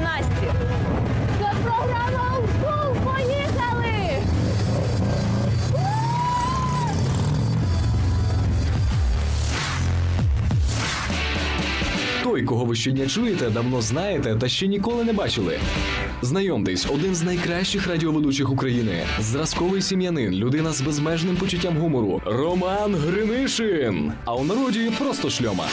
Насті. Це програма «Ушкол». Поїхали! Той, кого ви щодня чуєте, давно знаєте та ще ніколи не бачили. Знайомтесь, один з найкращих радіоведучих України, зразковий сім'янин, людина з безмежним почуттям гумору, Роман Гринишин. А у народі просто шльома.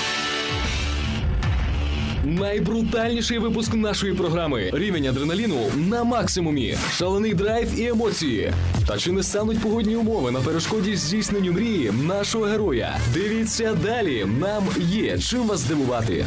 Найбрутальніший випуск нашої програми. Рівень адреналіну на максимумі, шалений драйв і емоції. Та чи не стануть погодні умови на перешкоді здійсненню мрії нашого героя? Дивіться далі. Нам є чим вас здивувати.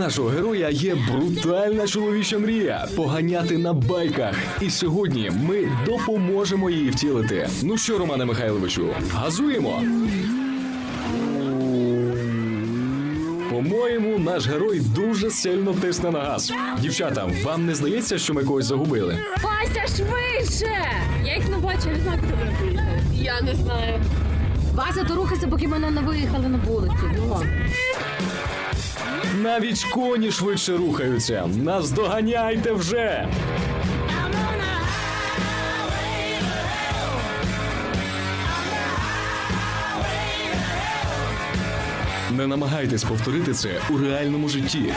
Нашого героя є брутальна чоловіча мрія поганяти на байках. І сьогодні ми допоможемо її втілити. Ну що, Романе Михайловичу, газуємо. По-моєму, наш герой дуже сильно тисне на газ. Дівчата, вам не здається, що ми когось загубили? Вася, швидше! Я їх не бачу, я не знаю, куди вони поїхали. Я не знаю. Вася, то рухайся, поки мене не виїхали на вулицю. Навіть коні швидше рухаються. Наздоганяйте вже. Не намагайтесь повторити це у реальному житті.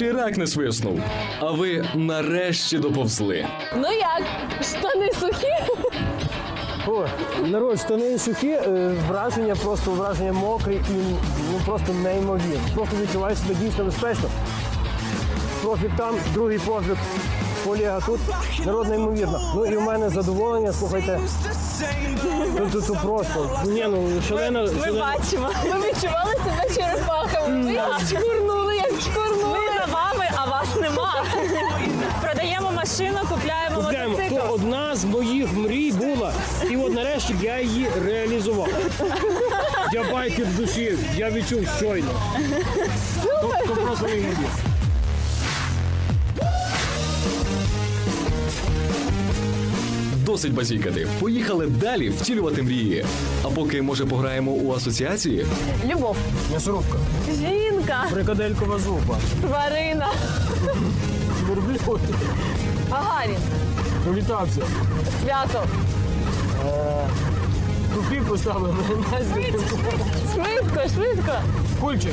Ще рак не свиснув. А ви нарешті доповзли. Ну як? Штани сухі? О, народ, штани сухі, е, враження просто враження мокрі і ну просто неймовірно. Просто відчуваєш себе дійсно безпечно. Профік там, другий профік, колега тут. Народ неймовірно. Ну і в мене задоволення, слухайте. Тут, тут, тут просто. Ні, ну шалена. Ми бачимо. Ми відчували себе черепахами. Ми як одна з моїх мрій була, і от нарешті я її реалізував. Я байкер в душі, я відчув щойно. Тобто просто неймовірно. Досить базікати. Поїхали далі втілювати мрії. А поки може пограємо у асоціації. Любов. М'ясорубка. Жінка. Фрикаделькова зуба. Тварина. Бурблюд. Агарін. Повітався. Свято. Тупі поставили. Швидко, швидко. Кульчик.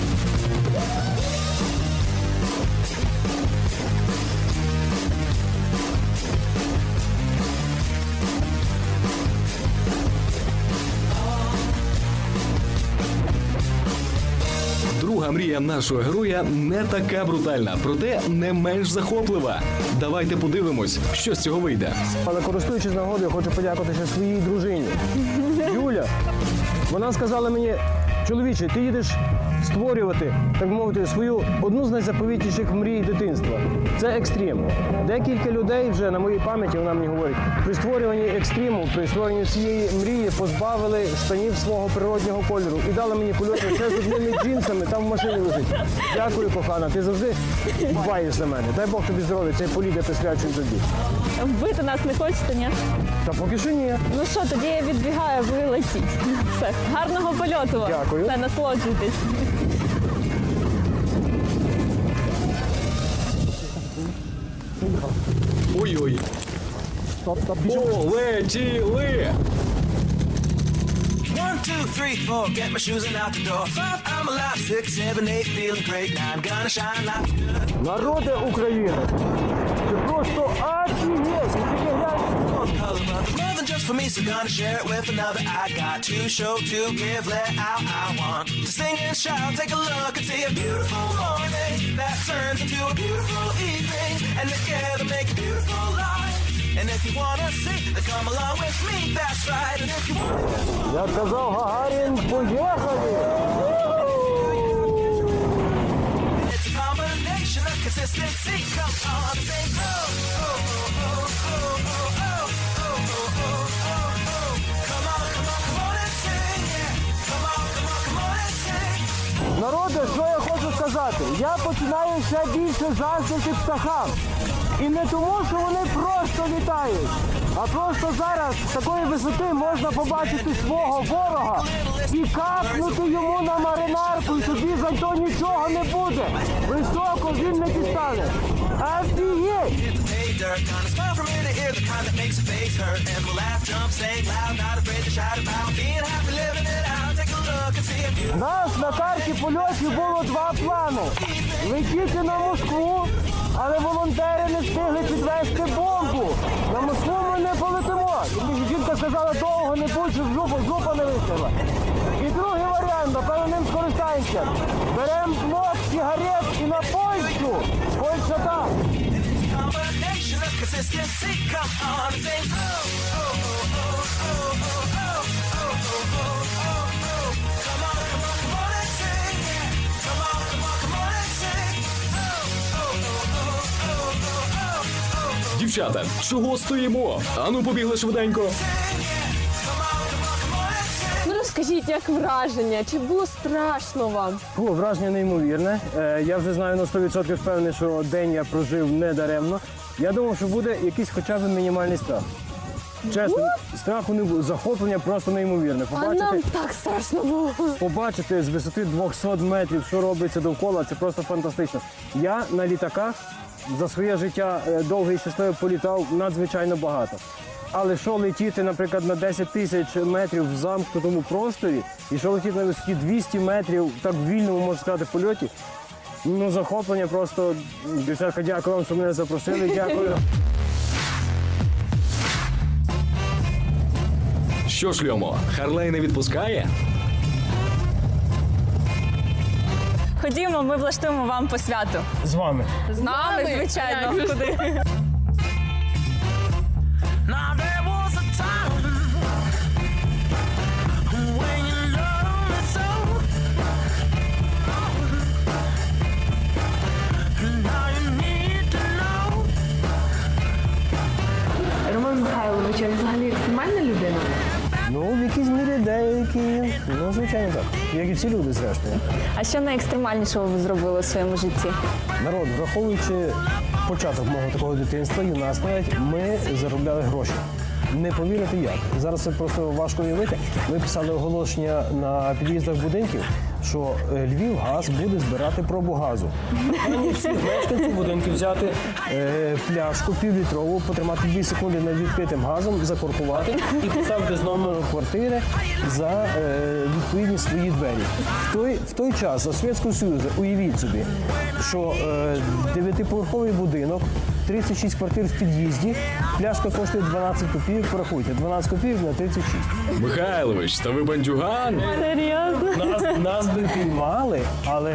Друга мрія нашого героя не така брутальна, проте не менш захоплива. Давайте подивимось, що з цього вийде. Але користуючись нагодою, хочу подякувати своїй дружині. Юля. Вона сказала мені, чоловіче, ти їдеш створювати, так мовити, свою одну з найзаповітніших мрій дитинства. Це екстрім. Декілька людей вже на моїй пам'яті вона мені говорить, при створюванні екстриму, при створенні цієї мрії позбавили штанів свого природнього кольору і дали мені кульочок ще з одними джинсами, там в машині лежить. Дякую, кохана. Ти завжди дбаєш за мене. Дай Бог тобі здоров'я, цей політ я присвячую тобі. Вбити нас не хочете, ні? Та поки що ні. Ну що, тоді я відбігаю, ви летіть. Все, гарного польоту вам. Дякую. Все, насолоджуйтесь. Ой-ой, Стоп, стоп, біжимо. полетіли! One, two, three, four, get my shoes and out the door. Five, I'm alive. Six, seven, eight, feeling great. Nine, gonna shine like good. Народи України! Це просто офігеть! Ти тільки глянь. Color, but it's more than just for me, so gonna share it with another. I got to show, to give, let out. I want to sing and shout. Take a look and see a beautiful morning that turns into a beautiful evening, and together make a beautiful life. And if you wanna see, then come along with me. That's right. And if you wanna. Я казав, Гагарін, поїхали! It's a combination of consistency. Come on, say oh, Я починаю ще більше заздрити птахам. І не тому, що вони просто літають, а просто зараз з такої висоти можна побачити свого ворога і капнути йому на маринарку, і тобі за то нічого не буде. Високо він не дістане. Офігеть! Нас на карті польотів було два плани. Летіти на Москву, але волонтери не встигли підвести бомбу. На Москву ми не полетимо. Жінка сказала, довго не будь, щоб жопа, не вистріла. І другий варіант, напевно, ним скористаємося. Беремо блок, сігарет і на Польщу. Польща там. Дівчата, чого стоїмо? Ану, побігли швиденько. Ну розкажіть, як враження? Чи було страшно вам? Було враження неймовірне. Е, Я вже знаю на 100% впевнений, що день я прожив не даремно. Я думав, що буде якийсь хоча б мінімальний страх. Чесно, страху не було. Захоплення просто неймовірне. А нам так страшно було. побачити з висоти 200 метрів, що робиться довкола, це просто фантастично. Я на літаках за своє життя е, довге і щасливе політав надзвичайно багато. Але що летіти, наприклад, на 10 тисяч метрів в замкнутому просторі, і що летіти на висоті 200 метрів, так вільному, можна сказати, польоті, ну захоплення просто. Дівчатка, дякую вам, що мене запросили. Дякую. Що ж, Льомо, Харлей не відпускає? Ходімо, ми влаштуємо вам по святу. З вами. З нами, звичайно. Куди? Деякі, ну, звичайно так. Як і всі люди, зрештою. А що найекстремальнішого ви зробили у своєму житті? Народ, враховуючи початок мого такого дитинства, юнацтва, ми заробляли гроші. Не повірите як. Зараз це просто важко уявити. Ми писали оголошення на під'їздах будинків, що е, Львів газ буде збирати пробу газу. Ані всіх мешканців будинків взяти е, пляшку півлітрову, потримати 2 секунди над відкритим газом, закоркувати і поставити з номером квартири за е, відповідні свої двері. В той, в той час за Совєтського Союзу, уявіть собі, що дев'ятиповерховий будинок, 36 квартир в під'їзді, пляшка коштує 12 копійок, порахуйте, 12 копійок на 36. Михайлович, та ви бандюган? Серйозно? Нас, нас би піймали, але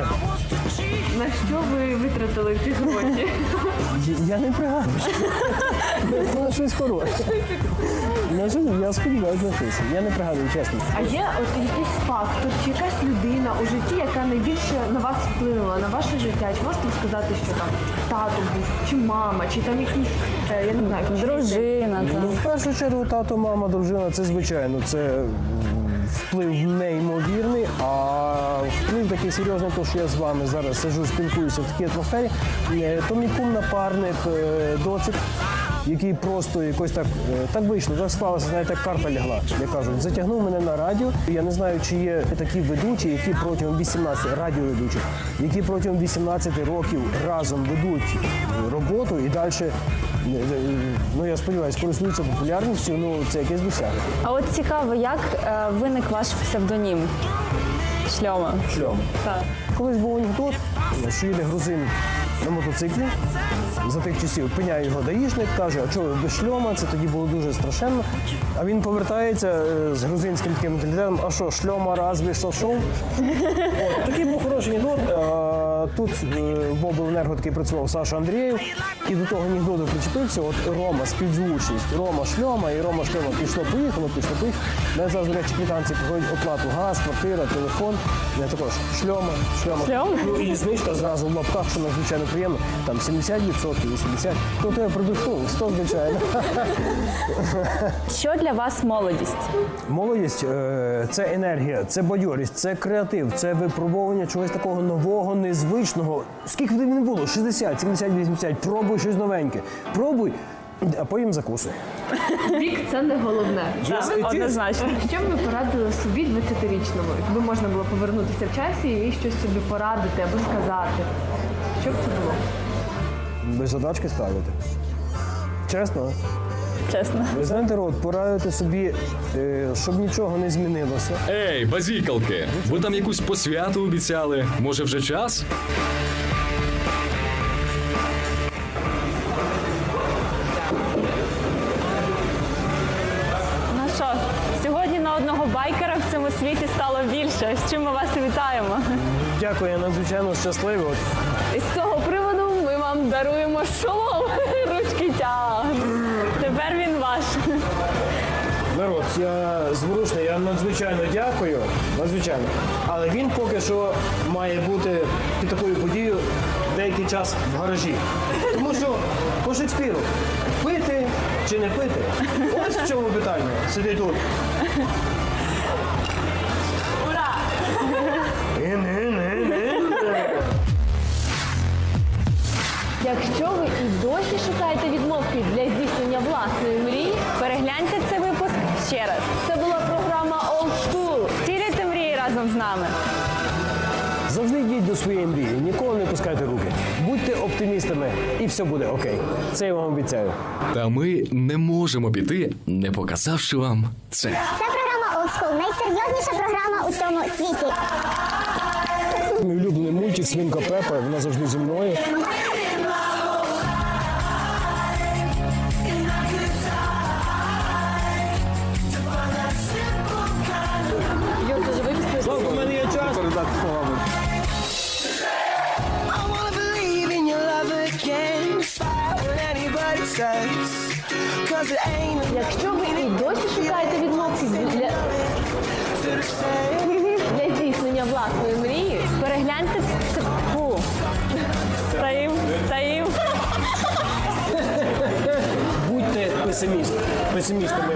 На що ви витратили ці гроші? я не пригадую. На щось хороше. На щось, я сподіваюся на щось. Я не пригадую, чесно. А є от якийсь фактор чи якась людина у житті, яка найбільше на вас вплинула, на ваше життя? Чи можете ви сказати, що там тато був, чи мама, чи там якісь, е, я не знаю? Дружина. Ну, в першу чергу, тато, мама, дружина, це звичайно, це вплив неймовірний, а вплив такий серйозний, то що я з вами зараз сижу, спілкуюся в такій атмосфері, е, то мій кум напарник, е, доцик. Який просто якось так е, так вийшло, так склалося, знаєте, як карта лягла. Я кажу, затягнув мене на радіо. Я не знаю, чи є такі ведучі, які протягом 18 радіоведучі, які протягом 18 років разом ведуть роботу і далі ну я сподіваюся, користуються популярністю. Ну це якесь досягнення. А от цікаво, як е, виник ваш псевдонім? Шльома. Шльом. Так. Колись був анекдот, що їде грузин на мотоциклі. За тих часів пиняє його даїшник, каже, а чого без шльома? Це тоді було дуже страшенно. А він повертається е, з грузинським таким менталітетом, а що, шльома разве сошов? Такий був хороший анекдот. Тут е, в обленерго такий працював Саша Андрієв, і до того анекдоту причепився. От Рома співзвучність, Рома шльома, і Рома шльома пішло, поїхало, пішло, поїхало. Мене зараз, до речі, квитанції приходять оплату газ, квартира, телефон. Я також шльома, шльома. Шльома? Ну і знижка зразу в лапках, що надзвичайно приємно. Там 70%, 80%. Ну, то я продуктовий, 100, звичайно. Що для вас молодість? Молодість е, це енергія, це бадьорість, це креатив, це випробовування чогось такого нового, незвичного. Звичного, скільки б не було, 60, 70, 80, пробуй щось новеньке. Пробуй, а потім закусуй. Вік це не головне. Так, однозначно. Що б ви порадили собі 20-річному? Якби можна було повернутися в часі і щось собі порадити або сказати. Що б це було? Без задачки ставити. Чесно. Чесно. Ви знаєте, рот, порадити собі, е, щоб нічого не змінилося. Ей, базікалки, ви там якусь посвяту обіцяли? Може вже час? Ну що, сьогодні на одного байкера в цьому світі стало більше. З чим ми вас вітаємо. Дякую, я надзвичайно щасливий. І з цього приводу ми вам даруємо шолом. Ручки тяг. Народ, я зворушний, я надзвичайно дякую. Надзвичайно. Але він поки що має бути під такою подією деякий час в гаражі. Тому що по Шекспіру пити чи не пити? Ось в чому питання. Сиди тут. Ура! Якщо ви і досі шукаєте відмовки для здійснення власної мрії, Перегляньте цей випуск ще раз. це була програма Old School. Втілюйте мрії разом з нами. Завжди йдіть до своєї мрії, ніколи не пускайте руки. Будьте оптимістами, і все буде окей. Це я вам обіцяю. Та ми не можемо піти, не показавши вам це. Це програма Old School, найсерйозніша програма у цьому світі. Мій улюблений мультик Свинка Пепа, вона завжди зі мною. Якщо ви і досі шукаєте відмовки для, для здійснення власної мрії, Перегляньте це. Фу. Стоїм, стоїм. Будьте песиміст, песимістами.